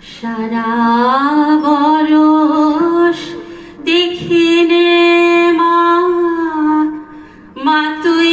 সারা বরস দেখিনে মা মা তুই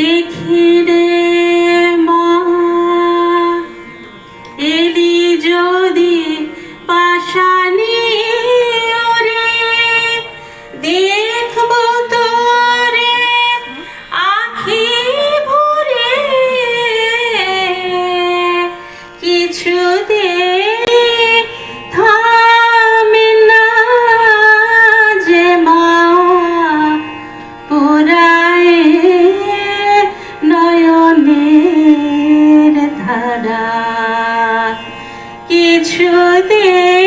দেখিলে মা এলি যদি পাশানি ওরে দেখব তোরে আখি ভরে। কিছুতে থামে নয়নের ধারা কিছুতে